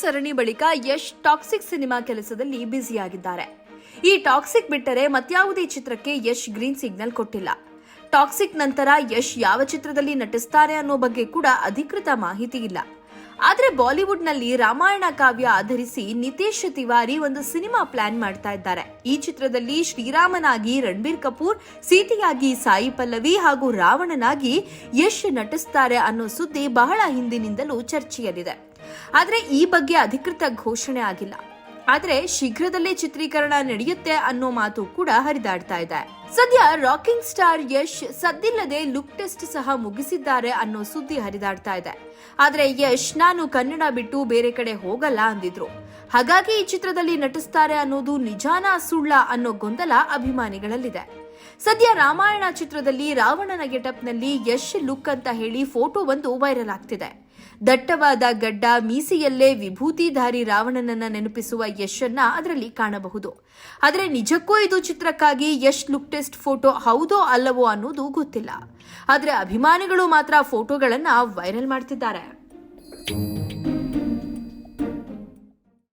ಸರಣಿ ಬಳಿಕ Yash toxic cinema ಕೆಲಸದಲ್ಲಿ ಬ್ಯುಸಿಯಾಗಿದ್ದಾರೆ. ಈ ಟಾಕ್ಸಿಕ್ ಬಿಟ್ಟರೆ ಮತ್ಯಾವುದೇ ಚಿತ್ರಕ್ಕೆ ಯಶ್ ಗ್ರೀನ್ ಸಿಗ್ನಲ್ ಕೊಟ್ಟಿಲ್ಲ. ಟಾಕ್ಸಿಕ್ ನಂತರ ಯಶ್ ಯಾವ ಚಿತ್ರದಲ್ಲಿ ನಟಿಸ್ತಾರೆ ಅನ್ನೋ ಬಗ್ಗೆ ಕೂಡ ಅಧಿಕೃತ ಮಾಹಿತಿ ಇಲ್ಲ. ಆದ್ರೆ ಬಾಲಿವುಡ್ನಲ್ಲಿ ರಾಮಾಯಣ ಕಾವ್ಯ ಆಧರಿಸಿ ನಿತೇಶ್ ತಿವಾರಿ ಒಂದು ಸಿನಿಮಾ ಪ್ಲಾನ್ ಮಾಡ್ತಾ ಇದ್ದಾರೆ. ಈ ಚಿತ್ರದಲ್ಲಿ ಶ್ರೀರಾಮನಾಗಿ ರಣಬೀರ್ ಕಪೂರ್, ಸೀತೆಯಾಗಿ ಸಾಯಿ ಪಲ್ಲವಿ ಹಾಗೂ ರಾವಣನಾಗಿ ಯಶ್ ನಟಿಸ್ತಾರೆ ಅನ್ನೋ ಸುದ್ದಿ ಬಹಳ ಹಿಂದಿನಿಂದಲೂ ಚರ್ಚೆಯಲ್ಲಿದೆ. ಆದ್ರೆ ಈ ಬಗ್ಗೆ ಅಧಿಕೃತ ಘೋಷಣೆ ಆಗಿಲ್ಲ. ಆದ್ರೆ ಶೀಘ್ರದಲ್ಲೇ ಚಿತ್ರೀಕರಣ ನಡೆಯುತ್ತೆ ಅನ್ನೋ ಮಾತು ಕೂಡ ಹರಿದಾಡ್ತಾ ಇದೆ. ಸದ್ಯ ರಾಕಿಂಗ್ ಸ್ಟಾರ್ ಯಶ್ ಸದ್ದಿಲ್ಲದೆ ಲುಕ್ ಟೆಸ್ಟ್ ಸಹ ಮುಗಿಸಿದ್ದಾರೆ ಅನ್ನೋ ಸುದ್ದಿ ಹರಿದಾಡ್ತಾ ಇದೆ. ಆದ್ರೆ ಯಶ್ ನಾನು ಕನ್ನಡ ಬಿಟ್ಟು ಬೇರೆ ಕಡೆ ಹೋಗಲ್ಲ ಅಂದಿದ್ರು. ಹಾಗಾಗಿ ಈ ಚಿತ್ರದಲ್ಲಿ ನಟಿಸ್ತಾರೆ ಅನ್ನೋದು ನಿಜಾನ ಸುಳ್ಳ ಅನ್ನೋ ಗೊಂದಲ ಅಭಿಮಾನಿಗಳಲ್ಲಿದೆ. ಸದ್ಯ ರಾಮಾಯಣ ಚಿತ್ರದಲ್ಲಿ ರಾವಣನ ಗೆಟಪ್ನಲ್ಲಿ ಯಶ್ ಲುಕ್ ಅಂತ ಹೇಳಿ ಫೋಟೋ ಒಂದು ವೈರಲ್ ಆಗ್ತಿದೆ. ದಟ್ಟವಾದ ಗಡ್ಡ, ಮೀಸೆಯಲ್ಲೇ ವಿಭೂತಿಧಾರಿ ರಾವಣನನ್ನ ನೆನಪಿಸುವ ಯಶನ್ನ ಅದರಲ್ಲಿ ಕಾಣಬಹುದು. ಆದರೆ ನಿಜಕ್ಕೂ ಇದು ಚಿತ್ರಕ್ಕಾಗಿ ಯಶ್ ಲುಕ್ ಟೆಸ್ಟ್ ಫೋಟೋ ಹೌದೋ ಅಲ್ಲವೋ ಅನ್ನೋದು ಗೊತ್ತಿಲ್ಲ. ಆದರೆ ಅಭಿಮಾನಿಗಳು ಮಾತ್ರ ಫೋಟೋಗಳನ್ನ ವೈರಲ್ ಮಾಡ್ತಿದ್ದಾರೆ.